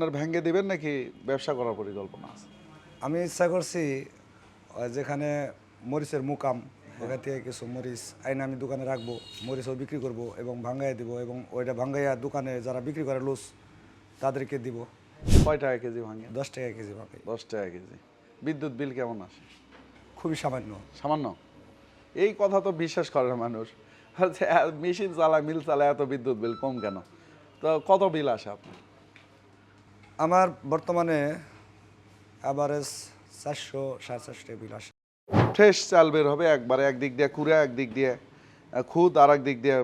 আপনার ভেঙে দিবেন নাকি ব্যবসা করার পরিকল্পনা আছে? আমি ইচ্ছা করছি যেখানে মরিচের মুকাম ওখান থেকে কিছু মরিচ আইনে আমি দোকানে রাখব মরিচও বিক্রি করব এবং ভাঙ্গাইয়া দিব এবং ওইটা ভাঙ্গাইয়া দোকানে যারা বিক্রি করে লুজ তাদেরকে দিব। কয় টাকা কেজি ভাঙে? দশ টাকা কেজি ভাঙে। দশ টাকা কেজি। বিদ্যুৎ বিল কেমন আসে? খুবই সামান্য। সামান্য? এই কথা তো বিশ্বাস করে না মানুষ যে মেশিন চালায় মিল চালায় এত বিদ্যুৎ বিল কম কেন? তো কত বিল আসে আপনার? আমার বর্তমানে অ্যাভারেজ চারশো সাড়ে চারশো টাকা বিল আসে। ফ্রেশ চাল বের হবে একবারে একদিক দিয়ে কুড়া একদিক দিয়ে খুদ আর দিক দিয়ে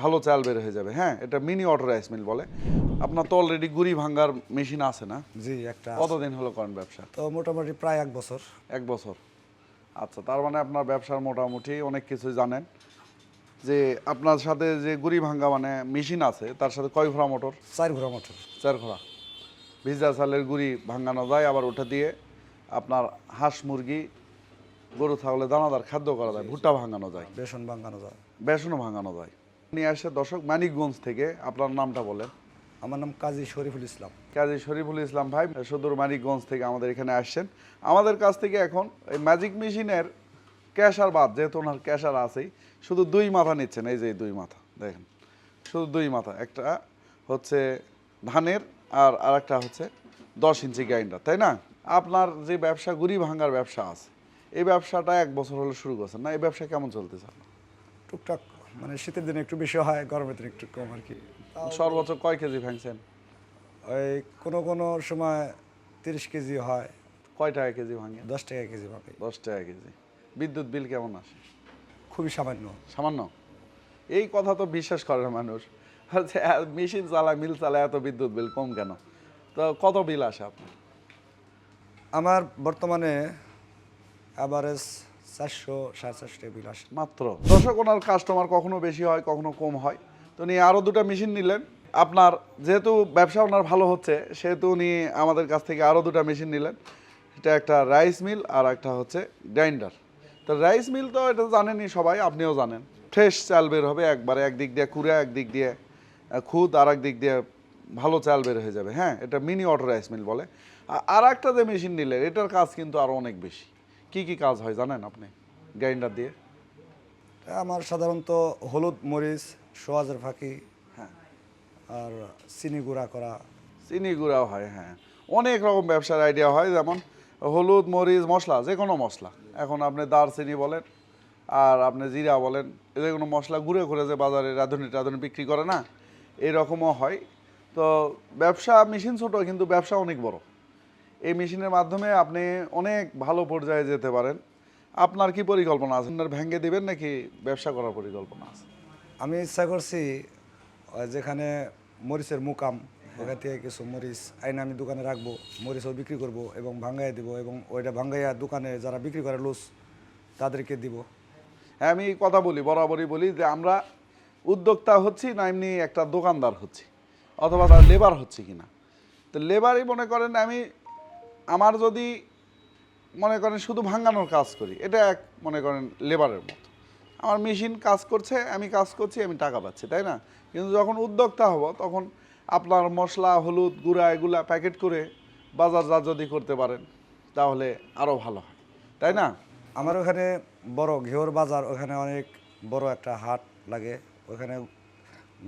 ভালো চাল বের হয়ে যাবে। হ্যাঁ এটা মিনি অটো রাইস মিল বলে। আপনার তো অলরেডি গুড়ি ভাঙ্গার মেশিন আছে না? জি একটা কতদিন হলো করেন ব্যবসা? তো মোটামুটি প্রায় এক বছর। এক বছর। আচ্ছা তার মানে আপনার ব্যবসার মোটামুটি অনেক কিছু জানেন। যে আপনার সাথে যে গুড়ি ভাঙ্গা মানে মেশিন আছে তার সাথে কয় ঘোড়া মোটর? চার ঘোড়া মোটর। চার ঘোড়া। ভিজা চালের গুড়ি ভাঙানো যায় আবার ওটা দিয়ে আপনার হাঁস মুরগি গরু ছাগলে দানাদার খাদ্য করা যায় ভুট্টা ভাঙানো যায়। বেসন ভাঙানো যায়। বেসনও ভাঙানো যায়। নিয়ে আসে দর্শক মানিকগঞ্জ থেকে আপনার নামটা বলেন। আমার নাম কাজী শরীফুল ইসলাম। কাজী শরীফুল ইসলাম ভাই সদর মানিকগঞ্জ থেকে আমাদের এখানে আসছেন। আমাদের কাছ থেকে এখন এই ম্যাজিক মেশিনের ক্যাশার বাদ যেহেতু ওনার ক্যাশার আছেই শুধু দুই মাথা নিচ্ছেন এই যে দুই মাথা দেখেন। শুধু দুই মাথা একটা হচ্ছে ধানের আর আরেকটা হচ্ছে দশ ইঞ্চি গ্রাইন্ডার তাই না? আপনার যে ব্যবসা গুড়ি ভাঙার ব্যবসা আছে এই ব্যবসাটা এক বছর হলে শুরু করছেন না? এই ব্যবসা কেমন চলতেছে? টুকটাক মানে শীতের দিনে একটু বেশি হয় গরমের দিনে একটু কম আর কি। সর্বোচ্চ কয় কেজি ভাঙছেন? ওই কোনো কোনো সময় তিরিশ কেজি হয়। কয় টাকা কেজি ভাঙে? দশ টাকা কেজি ভাঙে। দশ টাকা কেজি। বিদ্যুৎ বিল কেমন আসে? খুবই সামান্য। সামান্য? এই কথা তো বিশ্বাস করে না মানুষ। মেশিন চালায় মিল চালায় এত বিদ্যুৎ বিল কম কেন? তো কত বিল আসে আপনার? আমার বর্তমানে অ্যাভারেজ চারশো সাড়ে চারশো বিল আসে। মাত্র? দর্শক ওনার কাস্টমার কখনো বেশি হয় কখনো কম হয়। তো উনি আরও দুটো মেশিন নিলেন। আপনার যেহেতু ব্যবসা ওনার ভালো হচ্ছে সেহেতু উনি আমাদের কাছ থেকে আরও দুটো মেশিন নিলেন। এটা একটা রাইস মিল আর একটা হচ্ছে গ্রাইন্ডার তো রাইস মিল তো এটা জানেনই সবাই আপনিও জানেন। ফ্রেশ চাল বের হবে একবারে একদিক দিয়ে কুড়ে একদিক দিয়ে। খুদ আর দিক দিয়ে ভালো চাল বের হয়ে যাবে। হ্যাঁ এটা মিনি অটো রাইস মিল বলে। আর একটা যে মেশিন নিলেন এটার কাজ কিন্তু আরও অনেক বেশি। কি কি কাজ হয় জানেন আপনি গ্রাইন্ডার দিয়ে? আমার সাধারণত হলুদ মরিচ সোয়াজের ফাঁকি হ্যাঁ। আর চিনি গুঁড়া করা। চিনি গুঁড়াও হয় হ্যাঁ। অনেক রকম ব্যবসার আইডিয়া হয় যেমন হলুদ মরিচ মশলা যে কোনো মশলা। এখন আপনি দারচিনি বলেন আর আপনি জিরা বলেন যে কোনো মশলা ঘুরে ঘুরে যে বাজারে রাঁধুনি টাধুনি বিক্রি করে না এরকমও হয়। তো ব্যবসা মেশিন ছোট কিন্তু ব্যবসা অনেক বড়। এই মেশিনের মাধ্যমে আপনি অনেক ভালো পর্যায়ে যেতে পারেন। আপনার কি পরিকল্পনা আছে? আপনার ভেঙে দিবেন নাকি ব্যবসা করার পরিকল্পনা আছে? আমি ইচ্ছা করছি যেখানে মরিচের মুকাম ওখান থেকে কিছু মরিচ আইনে আমি দোকানে রাখব মরিচও বিক্রি করব এবং ভাঙ্গাইয়া দিব এবং ওইটা ভাঙ্গাইয়া দোকানে যারা বিক্রি করে লুজ তাদেরকে দিব। হ্যাঁ আমি কথা বলি বরাবরই বলি যে আমরা উদ্যোক্তা হচ্ছি না এমনি একটা দোকানদার হচ্ছি, অথবা তার লেবার হচ্ছে কি না তো লেবারই মনে করেন আমি, আমার যদি মনে করেন শুধু ভাঙানোর কাজ করি, এটা এক মনে করেন লেবারের মতো। আমার মেশিন কাজ করছে, আমি কাজ করছি, আমি টাকা পাচ্ছি, তাই না? কিন্তু যখন উদ্যোক্তা হব, তখন আপনার মশলা, হলুদ, গুঁড়া এগুলা প্যাকেট করে বাজারজাত যদি করতে পারেন, তাহলে আরও ভালো হয়, তাই না? আমার ওখানে বড় ঘেওর বাজার, ওখানে অনেক বড় একটা হাট লাগে। ওখানে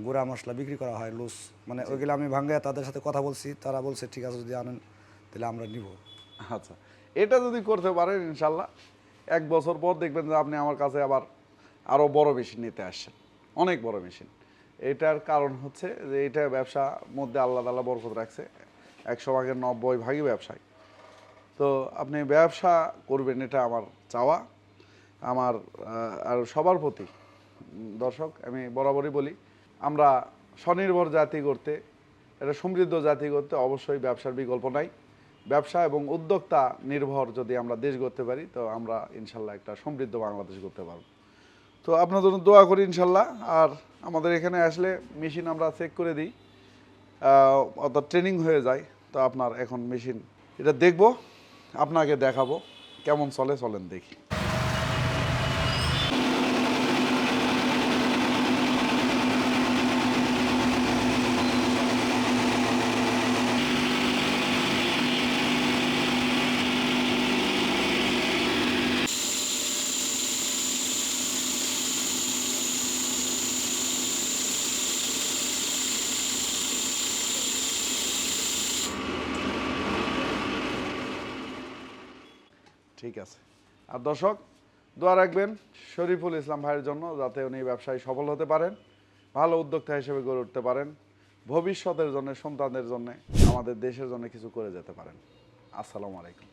গুঁড়া মশলা বিক্রি করা হয় লুজ। মানে ওইগুলো আমি ভাঙ্গাইয়া তাদের সাথে কথা বলছি তারা বলছে ঠিক আছে যদি আনেন তাহলে আমরা নিব। আচ্ছা। এটা যদি করতে পারেন ইনশাল্লাহ এক বছর পর দেখবেন যে আপনি আমার কাছে আবার আরও বড় মেশিন নিতে আসছেন। অনেক বড় মেশিন। এটার কারণ হচ্ছে যে এটা ব্যবসা মধ্যে আল্লাহ তাল্লাহ বরকত রাখছে একশো ভাগের নব্বই ভাগই ব্যবসায়। তো আপনি ব্যবসা করবেন এটা আমার চাওয়া। আমার আর সবার প্রতি দর্শক, আমি বরাবরই বলি, আমরা স্বনির্ভর জাতি করতে এটা সমৃদ্ধ জাতি করতে অবশ্যই ব্যবসার বিকল্প নাই। ব্যবসা এবং উদ্যোক্তা নির্ভর যদি আমরা দেশ করতে পারি, তো আমরা ইনশাল্লাহ একটা সমৃদ্ধ বাংলাদেশ করতে পারব। তো জন্য দোয়া করি ইনশাল্লাহ। আর আমাদের এখানে আসলে মেশিন আমরা চেক করে দিই অর্থাৎ ট্রেনিং হয়ে যায়, তো আপনার এখন মেশিন, এটা দেখব, আপনাকে দেখাবো, কেমন চলে, চলেন দেখি। ঠিক আছে। আর দর্শক, দোয়া রাখবেন শরীফুল ইসলাম ভাইয়ের জন্য যাতে উনি ব্যবসায় সফল হতে পারেন, ভালো উদ্যোক্তা হিসেবে গড়ে উঠতে পারেন, ভবিষ্যতের জন্য, সন্তানদের জন্য, আমাদের দেশের জন্য কিছু করে যেতে পারেন। আসসালামু আলাইকুম।